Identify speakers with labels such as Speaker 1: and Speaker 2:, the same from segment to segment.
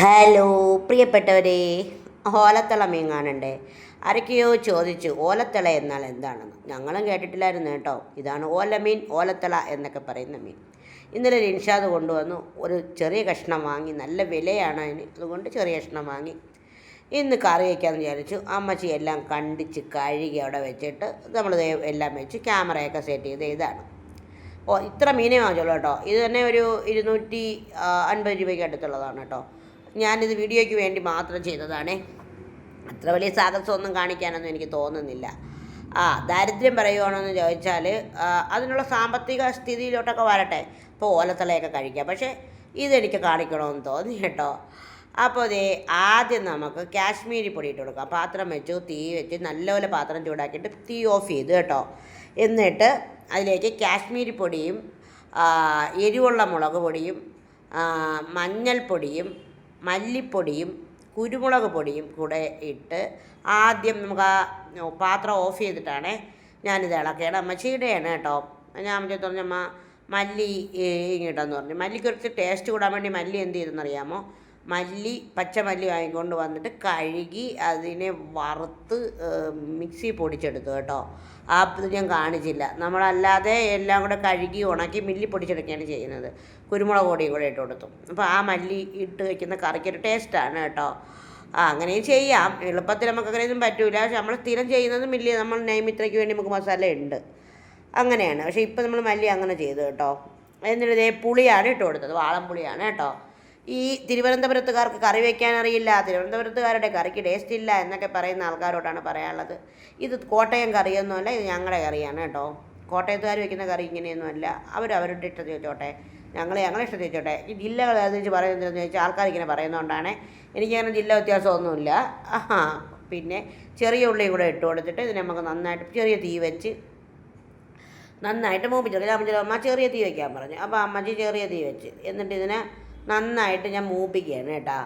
Speaker 1: Hello പ്രിയപ്പെട്ടവരെ ഓലത്തള മീൻ കാണണ്ടേ? ആരൊക്കെയോ ചോദിച്ചു ഓലത്തള എന്നാൽ എന്താണെന്ന്. ഞങ്ങളും കേട്ടിട്ടില്ലായിരുന്നു കേട്ടോ. ഇതാണ് ഓലമീൻ ഓലത്തള എന്നൊക്കെ പറയുന്ന മീൻ. ഇന്നലെ ഇൻഷാദ് കൊണ്ടുവന്നു. ഒരു ചെറിയ കഷ്ണം വാങ്ങി നല്ല വിലയാണ് അതിന്. അതുകൊണ്ട് ചെറിയ കഷ്ണം വാങ്ങി. ഇന്ന് കറി വയ്ക്കാമെന്ന് വിചാരിച്ചു. അമ്മച്ചി എല്ലാം കണ്ടിച്ച് കഴുകി അവിടെ വെച്ചിട്ട് നമ്മൾ എല്ലാം വെച്ച് ക്യാമറയൊക്കെ സെറ്റ് ചെയ്ത് ഇതാണ്. ഓ ഇത്ര മീനേ വാങ്ങിച്ചുള്ളൂ കേട്ടോ. ഇത് തന്നെ ഒരു ഇരുന്നൂറ്റി അൻപത് രൂപയ്ക്ക് അടുത്തുള്ളതാണ് കേട്ടോ. ഞാനിത് വീഡിയോയ്ക്ക് വേണ്ടി മാത്രം ചെയ്തതാണേ. അത്ര വലിയ സാഹസമൊന്നും കാണിക്കാനൊന്നും എനിക്ക് തോന്നുന്നില്ല. ആ ദാരിദ്ര്യം പറയുവാണെന്ന് ചോദിച്ചാൽ അതിനുള്ള സാമ്പത്തിക സ്ഥിതിയിലോട്ടൊക്കെ വരട്ടെ. ഇപ്പോൾ ഓലത്തലയൊക്കെ കഴിക്കാം. പക്ഷേ ഇതെനിക്ക് കാണിക്കണമെന്ന് തോന്നി കേട്ടോ. അപ്പോൾ ദേ ആദ്യം നമുക്ക് കാശ്മീരി പൊടി ഇട്ട് കൊടുക്കാം. പാത്രം വെച്ചു തീ വെച്ച് നല്ലപോലെ പാത്രം ചൂടാക്കിയിട്ട് തീ ഓഫ് ചെയ്തു കേട്ടോ. എന്നിട്ട് അതിലേക്ക് കാശ്മീരി പൊടിയും എരിവുള്ള മുളക് പൊടിയും മഞ്ഞൾപ്പൊടിയും മല്ലിപ്പൊടിയും കുരുമുളക് പൊടിയും കൂടെ ഇട്ട് ആദ്യം നമുക്ക് ആ പാത്രം ഓഫ് ചെയ്തിട്ടാണ് ഞാനിത് ഇളക്കുകയാണ്. അമ്മച്ചിയുടെയാണ് കേട്ടോ. ഞാൻ അമ്മച്ചി പറഞ്ഞമ്മ മല്ലി ഇങ്ങോട്ടെന്ന് പറഞ്ഞു. മല്ലിക്ക് കുറച്ച് ടേസ്റ്റ് കൂടാൻ വേണ്ടി മല്ലി എന്ത് ചെയ്തെന്നറിയാമോ? മല്ലി പച്ചമല്ലി വാങ്ങിക്കൊണ്ട് വന്നിട്ട് കഴുകി അതിനെ വറുത്ത് മിക്സി പൊടിച്ചെടുത്തു കേട്ടോ. ആ ഇത് ഞാൻ കാണിച്ചില്ല. നമ്മളല്ലാതെ എല്ലാം കൂടെ കഴുകി ഉണക്കി മില്ലി പൊടിച്ചെടുക്കുകയാണ് ചെയ്യുന്നത്. കുരുമുളക് പൊടിയും കൂടെ ഇട്ട് കൊടുത്തു. അപ്പോൾ ആ മല്ലി ഇട്ട് വയ്ക്കുന്ന കറിക്കൊരു ടേസ്റ്റാണ് കേട്ടോ. ആ അങ്ങനെയും ചെയ്യാം. എളുപ്പത്തിൽ നമുക്ക് അങ്ങനെയൊന്നും പറ്റൂല. പക്ഷെ നമ്മൾ സ്ഥിരം ചെയ്യുന്നത് മില്ലി നമ്മൾ നൈമിത്രയ്ക്ക് വേണ്ടി നമുക്ക് മസാല ഉണ്ട്. അങ്ങനെയാണ്. പക്ഷേ ഇപ്പം നമ്മൾ മല്ലി അങ്ങനെ ചെയ്തു കേട്ടോ. എന്നിട്ട് ഇതേ പുളിയാണ് ഇട്ട് കൊടുത്തത്. വാളംപുളിയാണ് കേട്ടോ. ഈ തിരുവനന്തപുരത്തുകാർക്ക് കറി വയ്ക്കാൻ അറിയില്ല തിരുവനന്തപുരത്തുകാരുടെ കറിക്ക് ടേസ്റ്റ് ഇല്ല എന്നൊക്കെ പറയുന്ന ആൾക്കാരോടാണ് പറയാനുള്ളത്. ഇത് കോട്ടയം കറിയൊന്നുമല്ല ഇത് ഞങ്ങളുടെ കറിയാണ് കേട്ടോ. കോട്ടയത്തുകാർ വയ്ക്കുന്ന കറി ഇങ്ങനെയൊന്നുമല്ല. അവർ അവരുടെ ഇഷ്ടത്തിൽ വെച്ചോട്ടെ. ഞങ്ങൾ ഞങ്ങളെ ഇഷ്ടത്തിൽ വെച്ചോട്ടെ. ഈ ജില്ലകൾ അതിച്ച് പറയുന്നതെന്ന് ചോദിച്ചാൽ ആൾക്കാർ ഇങ്ങനെ പറയുന്നതുകൊണ്ടാണ്. എനിക്കങ്ങനെ ജില്ല വ്യത്യാസമൊന്നുമില്ല. ആഹാ. പിന്നെ ചെറിയ ഉള്ളി കൂടെ ഇട്ട് കൊടുത്തിട്ട് ഇതിനെ നമുക്ക് നന്നായിട്ട് ചെറിയ തീ വെച്ച് നന്നായിട്ട് മൂപ്പിച്ചെടുക്കുക ഞാൻ അമ്മ ചെറിയ തീ വയ്ക്കാൻ പറഞ്ഞു. അപ്പോൾ അമ്മച്ചി ചെറിയ തീ വെച്ച്. എന്നിട്ട് ഇതിനെ നന്നായിട്ട് ഞാൻ മൂപ്പിക്കുകയാണ് കേട്ടാ.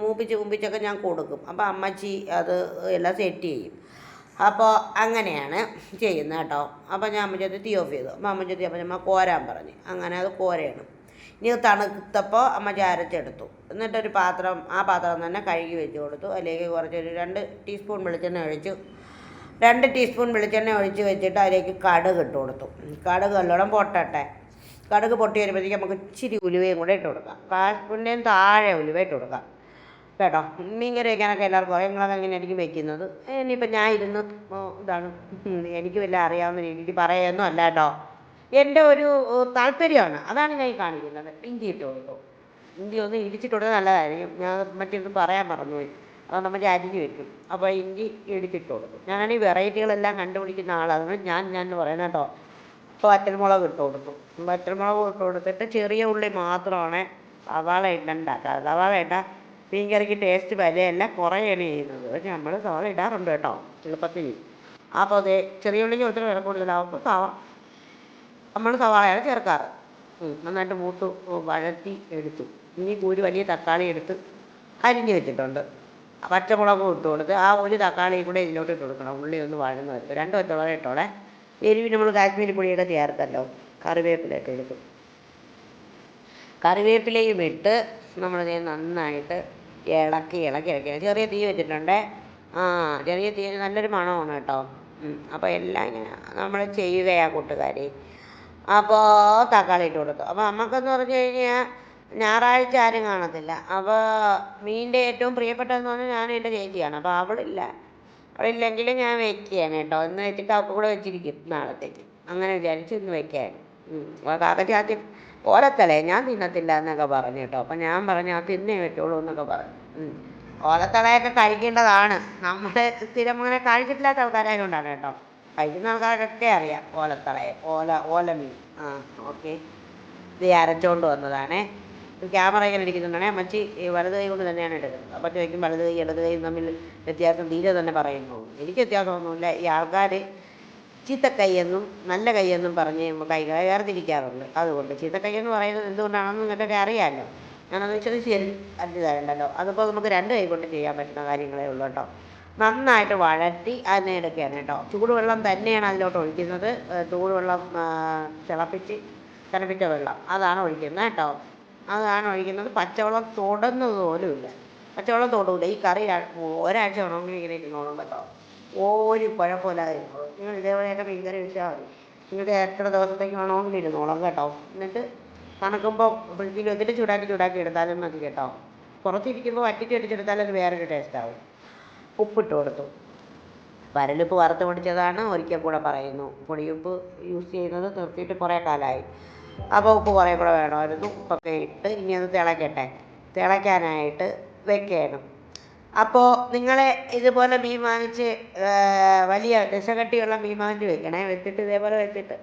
Speaker 1: മൂപ്പിച്ച് മൂപ്പിച്ചൊക്കെ ഞാൻ കൊടുക്കും. അപ്പോൾ അമ്മച്ചി അത് എല്ലാം സെറ്റ് ചെയ്യും. അപ്പോൾ അങ്ങനെയാണ് ചെയ്യുന്നത് കേട്ടോ. അപ്പോൾ ഞാൻ അമ്മച്ചത് തീ ഓഫ് ചെയ്തു. അപ്പോൾ അമ്മച്ചി അപ്പം അമ്മ കോരാൻ പറഞ്ഞു. അങ്ങനെ അത് കോരയാണ്. ഇനി തണുത്തപ്പോൾ അമ്മച്ചി അരച്ചെടുത്തു. എന്നിട്ടൊരു പാത്രം ആ പാത്രം തന്നെ കഴുകി വെച്ച് കൊടുത്തു. അതിലേക്ക് കുറച്ചൊരു രണ്ട് ടീസ്പൂൺ വെളിച്ചെണ്ണ ഒഴിച്ചു. രണ്ട് ടീസ്പൂൺ വെളിച്ചെണ്ണ ഒഴിച്ച് വെച്ചിട്ട് അതിലേക്ക് കടുക് ഇട്ട് കൊടുത്തു. കടുക് നല്ലോണം പൊട്ടട്ടെ. കടുക് പൊട്ടി വരുമ്പോഴത്തേക്ക് നമുക്ക് ഇച്ചിരി ഉലുവയും കൂടെ ഇട്ട് കൊടുക്കാം. കാൽസ്പൂണിന്റെയും താഴെ ഉലുവ ഇട്ട് കൊടുക്കാം. കേട്ടോ? മീൻ കറി വയ്ക്കാനൊക്കെ എല്ലാവർക്കും അറിയാം. നിങ്ങളൊക്കെ എങ്ങനെയായിരിക്കും വെക്കുന്നത്? ഇനിയിപ്പോൾ ഞാൻ ഇരുന്ന് ഇതാണ്. എനിക്ക് വല്ല അറിയാവുന്ന രീതിയിൽ പറയുകയൊന്നും അല്ല കേട്ടോ. എന്റെ ഒരു താല്പര്യമാണ്. അതാണ് ഞാൻ ഈ കാണിക്കുന്നത്. ഇഞ്ചി ഇട്ട് കൊടുക്കും. ഇഞ്ചി ഒന്ന് ഇടിച്ചിട്ട് കൊടുത്താൽ നല്ലതായിരിക്കും. ഞാൻ മറ്റൊന്നും പറയാൻ മറന്നുപോയി. അപ്പോൾ നമ്മൾ അരിഞ്ഞ് വെക്കും. അപ്പോൾ ഇഞ്ചി ഇടിച്ചിട്ട് കൊടുക്കും. ഞാനാണ് ഈ വെറൈറ്റികളെല്ലാം കണ്ടുപിടിക്കുന്ന ആളാണ് ഞാൻ ഞാൻ പറയുന്നത് കേട്ടോ. വറ്റൽമുളക് ഇട്ട് കൊടുത്തു. വറ്റൽമുളക് ഇട്ട് കൊടുത്തിട്ട് ചെറിയ ഉള്ളി മാത്രമാണ് സവാള ഇട്ടുണ്ടാക്കുക സവാള ഇട്ടാൽ മീൻ കറിക്ക് ടേസ്റ്റ് വിലയല്ല. കുറയാണ് ചെയ്യുന്നത്. പക്ഷെ നമ്മൾ സവാള ഇടാറുണ്ട് കേട്ടോ എളുപ്പത്തിന് അപ്പോൾ അതെ ചെറിയ ഉള്ളിക്ക് ഒത്തിരി വില കൂടുതലാവുമ്പോൾ സവാ നമ്മൾ സവാളയാണ് ചേർക്കാറ്. നന്നായിട്ട് മൂത്ത് വഴറ്റി എടുത്തു. ഇനി ഒരു വലിയ തക്കാളി എടുത്ത് അരിഞ്ഞ് വെച്ചിട്ടുണ്ട്. പച്ചമുളകും ഇട്ട് കൊടുത്ത് ആ ഒരു തക്കാളി കൂടെ ഇതിലോട്ട് ഇട്ട് കൊടുക്കണം. ഉള്ളി ഒന്ന് വഴന്ന് വരും രണ്ട് പച്ചമുളക് ഇട്ടോളെ. എരിവിന് നമ്മൾ കാശ്മീരി പൊടിയൊക്കെ ചേർത്തല്ലോ. കറിവേപ്പിലൊക്കെ എടുക്കും കറിവേപ്പിലയും ഇട്ട് നമ്മൾ നന്നായിട്ട് ഇളക്കി ഇളക്കി ഇളക്കി. ചെറിയ തീ വെച്ചിട്ടുണ്ട്. ആ ചെറിയ തീ നല്ലൊരു മണമാണ് കേട്ടോ. അപ്പോൾ എല്ലാം ഇങ്ങനെ നമ്മൾ ചെയ്യുകയാ കൂട്ടുകാരി. അപ്പോൾ തക്കാളി ഇട്ട് കൊടുത്തു. അപ്പോൾ നമുക്കെന്ന് പറഞ്ഞു കഴിഞ്ഞാൽ ഞായറാഴ്ച ആരും കാണത്തില്ല. അപ്പോൾ മീനിന്റെ ഏറ്റവും പ്രിയപ്പെട്ടതെന്ന് പറഞ്ഞാൽ ഞാൻ എന്റെ ചേച്ചിയാണ്. അപ്പോൾ അവളില്ല. അവളില്ലെങ്കിൽ ഞാൻ വെക്കുകയാണ് കേട്ടോ. ഇന്ന് വെച്ചിട്ട് അവൾക്ക് കൂടെ വെച്ചിരിക്കും നാളത്തേക്ക്. അങ്ങനെ വിചാരിച്ച് ഇന്ന് വെക്കാൻ കാക്കച്ചി ആദ്യം ഓലത്തലേ ഞാൻ തിന്നത്തില്ല എന്നൊക്കെ പറഞ്ഞു കേട്ടോ. അപ്പം ഞാൻ പറഞ്ഞു ആ തിന്നേ പറ്റുള്ളൂ എന്നൊക്കെ പറഞ്ഞു. ഓലത്തളയൊക്കെ കഴിക്കേണ്ടതാണ്. നമ്മുടെ സ്ഥിരം അങ്ങനെ കഴിച്ചിട്ടില്ലാത്ത ആൾക്കാരായതുകൊണ്ടാണ് കേട്ടോ. കഴിക്കുന്ന ആൾക്കാരൊക്കെ അറിയാം ഓലത്തളയെ ഓല ഓലമീൻ. ആ ഓക്കെ. ഇത് അരച്ചോണ്ട് വന്നതാണേ. ക്യാമറ ഇങ്ങനെ ഇരിക്കുന്നുണ്ടാണേ അമ്മച്ചി ഈ വലത് കൈ കൊണ്ട് തന്നെയാണ് എടുക്കുന്നത്. അപ്പോൾ ചോദിക്കും വലത് കൈ ഇടത് കൈ തമ്മിൽ വ്യത്യാസം തീരെ തന്നെ പറയുന്നു. എനിക്ക് വ്യത്യാസമൊന്നുമില്ല. ഈ ആൾക്കാർ ചീത്ത കൈയെന്നും നല്ല കൈയെന്നും പറഞ്ഞ് കൈകളെ വേർതിരിക്കാറുണ്ട്. അതുകൊണ്ട് ചീത്ത എന്ന് പറയുന്നത് എന്തുകൊണ്ടാണെന്ന് നിങ്ങൾക്കൊക്കെ അറിയാമല്ലോ ഞാനത് ചോദിച്ചു ശരി തരണ്ടല്ലോ അതിപ്പോൾ നമുക്ക് രണ്ട് കൈ കൊണ്ട് ചെയ്യാൻ പറ്റുന്ന കാര്യങ്ങളേ ഉള്ളൂ കേട്ടോ. നന്നായിട്ട് വഴറ്റി അതിനെ എടുക്കുകയാണ് കേട്ടോ. ചൂടുവെള്ളം തന്നെയാണ് അതിലോട്ട് ഒഴിക്കുന്നത്. ചൂടുവെള്ളം തിളപ്പിച്ച് തിളപ്പിച്ച വെള്ളം. അതാണ് ഒഴിക്കുന്നത് കേട്ടോ. അതാണ് ഒഴിക്കുന്നത്. പച്ചവെള്ളം തൊടുന്നത് പോലുമില്ല പച്ചവെള്ളം തൊടില്ല ഈ കറി ഒരാഴ്ച വേണമെങ്കിൽ ഇങ്ങനെ ഇരുന്നോളും കേട്ടോ ഒരു കുഴപ്പമില്ലാതെ ഇരുന്നോളും നിങ്ങൾ ഇതേപോലെയൊക്കെ മീൻ കറി വെച്ചാൽ മതി. നിങ്ങൾക്ക് എത്ര ദിവസത്തേക്ക് വേണമെങ്കിലും ഇരുന്നോളും കേട്ടോ. എന്നിട്ട് തണുക്കുമ്പോൾ ഫ്രിഡ്ജിൽ വെച്ചിട്ട് ചൂടാക്കി ചൂടാക്കി എടുത്താലും മതി കേട്ടോ. പുറത്തിരിക്കുമ്പോൾ വറ്റിച്ച് അടിച്ചെടുത്താൽ അത് വേറൊരു ടേസ്റ്റ് ആവും. ഉപ്പിട്ട് കൊടുത്തു. പരലുപ്പ് വറുത്ത് പൊടിച്ചതാണ്. ഒരിക്കൽ കൂടെ പറയുന്നു. പൊടിയുപ്പ് യൂസ് ചെയ്യുന്നത് നിർത്തിയിട്ട് കുറേ കാലമായി അപ്പോൾ ഉപ്പ് കുറേ കൂടെ വേണമായിരുന്നു ഉപ്പൊക്കെ ഇട്ട് ഇനി അത് തിളക്കട്ടെ. തിളയ്ക്കാനായിട്ട് വെക്കണം അപ്പോൾ നിങ്ങളെ ഇതുപോലെ മീൻ വാങ്ങിച്ച് വലിയ ദശകട്ടിയുള്ള മീൻ വാങ്ങിച്ച് വെക്കണേ. വെച്ചിട്ട് ഇതേപോലെ വെച്ചിട്ട്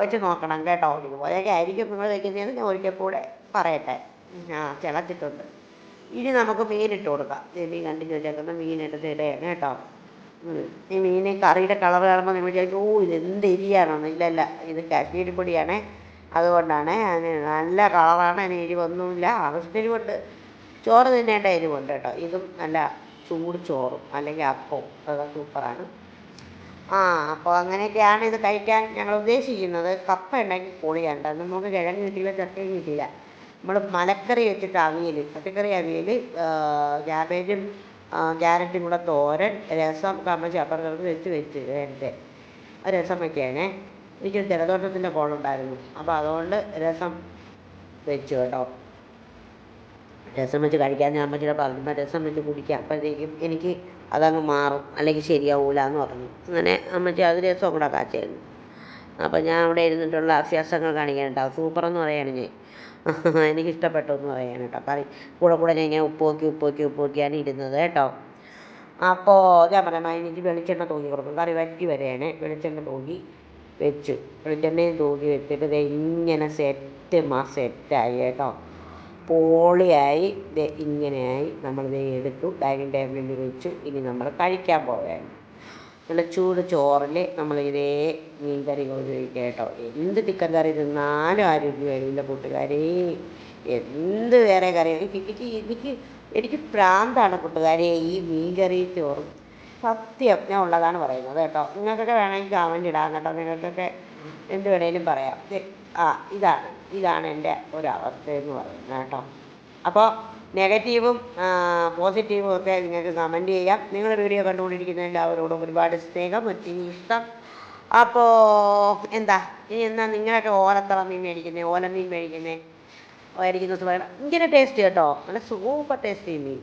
Speaker 1: വെച്ച് നോക്കണം കേട്ടോ. ഇതുപോലെയൊക്കെ ആയിരിക്കും നിങ്ങൾ വെക്കുന്നതെന്ന് ഞാൻ ഒരിക്കൽ കൂടെ പറയട്ടെ. ആ തിളച്ചിട്ടുണ്ട്. ഇനി നമുക്ക് മീനിട്ട് കൊടുക്കാം. ദേ മീൻ കണ്ടിച്ച് വെച്ചേക്കുന്ന മീനെടുത്ത് ഇടയാണ് കേട്ടോ. ഈ മീൻ കറിയുടെ കളർ കാണുമ്പോൾ നിങ്ങൾ വിചാരിക്കും ഓ ഇത് എന്ത് എരിയാണെന്ന് ഇല്ല ഇല്ല. ഇത് കാശ്മീരി പൊടിയാണേ. അതുകൊണ്ടാണ് അതിന് നല്ല കളറാണ് അതിന് എരിവൊന്നുമില്ല. ആവശ്യത്തിന് എരിവുണ്ട്. ചോറ് തിന്നേണ്ട എരിവുണ്ട് കേട്ടോ. ഇതും നല്ല ചൂട് ചോറും അല്ലെങ്കിൽ അപ്പവും. അതൊക്കെ സൂപ്പറാണ്. ആ അപ്പോൾ അങ്ങനെയൊക്കെയാണ് ഇത് കഴിക്കാൻ ഞങ്ങൾ ഉദ്ദേശിക്കുന്നത്. കപ്പ ഉണ്ടാക്കി അത് നമുക്ക് കിഴങ്ങ് കിട്ടിയില്ല ചക്കയും കിട്ടിയില്ല. നമ്മൾ മലക്കറി വെച്ചിട്ട് അവിയൽ പച്ചക്കറി അവിയൽ ക്യാബേജും ക്യാരറ്റും കൂടെ തോരൻ രസം കമ്മച്ചി അപ്പുറത്ത് വെച്ച് വെച്ച് എന്റെ രസം വയ്ക്കുകയാണേ എനിക്ക് ജലദോഷത്തിന്റെ കോളുണ്ടായിരുന്നു. അപ്പോൾ അതുകൊണ്ട് രസം വെച്ചു കേട്ടോ. രസം വെച്ച് കഴിക്കാൻ ഞാൻ അമ്മച്ചിയുടെ പറഞ്ഞപ്പോൾ രസം വെച്ച് കുടിക്കാം. അപ്പോഴത്തേക്കും എനിക്ക് അതങ്ങ് മാറും അല്ലെങ്കിൽ ശരിയാവൂല എന്ന് പറഞ്ഞു. അങ്ങനെ അമ്മച്ചി അത് രസം കൂടെ കാച്ചായിരുന്നു അപ്പോൾ ഞാൻ അവിടെ ഇരുന്നിട്ടുള്ള അഭ്യാസങ്ങൾ കാണിക്കാൻ കേട്ടോ. സൂപ്പർ എന്ന് പറയാണ് ഞാൻ. എനിക്ക് ഇഷ്ടപ്പെട്ടു എന്ന് പറയാൻ കേട്ടോ. കറി കൂടെ കൂടെ ഞാൻ ഇങ്ങനെ ഉപ്പ് ഉപ്പുപോക്കി ഉപ്പ് നോക്കി ഉപ്പ് നോക്കിയാണ് ഇരുന്നത് കേട്ടോ. അപ്പോൾ ഞാൻ പറയാം എനിക്ക് വെളിച്ചെണ്ണ തൂങ്ങി കൊടുക്കും. കറി വറ്റി വരെയാണ് വെളിച്ചെണ്ണ തൂക്കി വെച്ചു. വെളിച്ചെണ്ണയും തൂക്കി വെച്ചിട്ട് ദേ ഇങ്ങനെ സെറ്റ് മാ സെറ്റായി കേട്ടോ. പോളിയായി. ദേ ഇങ്ങനെയായി നമ്മൾ ദേ എടുത്തു. ഡൈനിങ് ടേബിളിൽ വെച്ചു. ഇനി നമ്മൾ കഴിക്കാൻ പോവുകയാണ്. നല്ല ചൂട് ചോറിൽ നമ്മൾ ഇതേ മീൻ കറി ഉപയോഗിക്കുക കേട്ടോ. എന്ത് ചിക്കൻ കറി തിന്നാലും ആരോഗ്യം കഴിയില്ല കൂട്ടുകാരേ. എന്ത് വേറെ കറി എനിക്ക് എനിക്ക് എനിക്ക് പ്രാന്താണ് കൂട്ടുകാരെ. ഈ മീൻ കറി ചോറും സത്യം ഞാൻ ഉള്ളതാണ് പറയുന്നത് കേട്ടോ. നിങ്ങൾക്കൊക്കെ വേണമെങ്കിൽ കമന്റ് ഇടാം കേട്ടോ. നിങ്ങൾക്കൊക്കെ എന്ത് വേണേലും പറയാം. ആ ഇതാണ്. ഇതാണ് എന്റെ ഒരവസ്ഥ എന്ന് പറയുന്നത് കേട്ടോ. അപ്പോൾ നെഗറ്റീവും പോസിറ്റീവും ഒക്കെ നിങ്ങൾക്ക് കമന്റ് ചെയ്യാം. നിങ്ങളുടെ വീഡിയോ കണ്ടുകൊണ്ടിരിക്കുന്ന എല്ലാവരോടും ഒരുപാട് സ്നേഹം ഒത്തിരി ഇഷ്ടം. അപ്പോൾ എന്താ? ഇനി എന്നാ നിങ്ങളൊക്കെ ഓലത്തറ മീൻ മേടിക്കുന്നത് ഓല മീൻ മേടിക്കുന്നത് പറയണം ഇങ്ങനെ ടേസ്റ്റ് കേട്ടോ. നല്ല സൂപ്പർ ടേസ്റ്റ് മീൻ.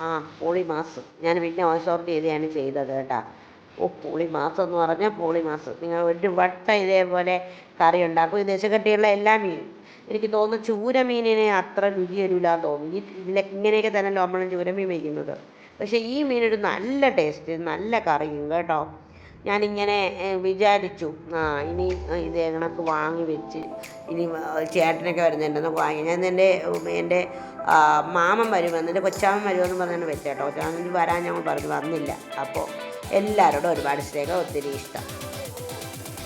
Speaker 1: ആ പോളി മാസ് ഞാൻ പിന്നെ ഓവർ ചെയ്താണ് ചെയ്തത് കേട്ടോ. ഓ പോളി മാസം എന്ന് പറഞ്ഞാൽ പോളി മാസം നിങ്ങൾ ഒരു വട്ടം ഇതേപോലെ കറി ഉണ്ടാക്കും. ഈ ദശകട്ടിയുള്ള എല്ലാ മീനും എനിക്ക് തോന്നുന്നു ചൂര മീനിനെ അത്ര രുചി വരില്ല എന്ന് തോന്നുന്നു. ഈ ഇതിലെ ഇങ്ങനെയൊക്കെ തന്നെ നമ്മൾ ചൂര മീൻ വയ്ക്കുന്നത്. പക്ഷേ ഈ മീനൊരു നല്ല ടേസ്റ്റ് നല്ല കറിയും കേട്ടോ. ഞാനിങ്ങനെ വിചാരിച്ചു. ആ ഇനി ഇത് കണക്ക് വാങ്ങി വെച്ച് ഇനി ചേട്ടനൊക്കെ ചേട്ടനൊക്കെ വരുന്നുണ്ടെന്ന് വാങ്ങി. ഞാൻ എന്റെ എന്റെ മാമൻ വരുമെന്ന് എന്റെ കൊച്ചാമൻ വരുമെന്ന് പറഞ്ഞാണ് വെച്ചേട്ടോ. കൊച്ചാമൻ വരാൻ ഞങ്ങൾ പറഞ്ഞു വന്നില്ല. അപ്പോൾ എല്ലാവരോടും ഒരുപാട് സ്നേഹം ഒത്തിരി ഇഷ്ടം.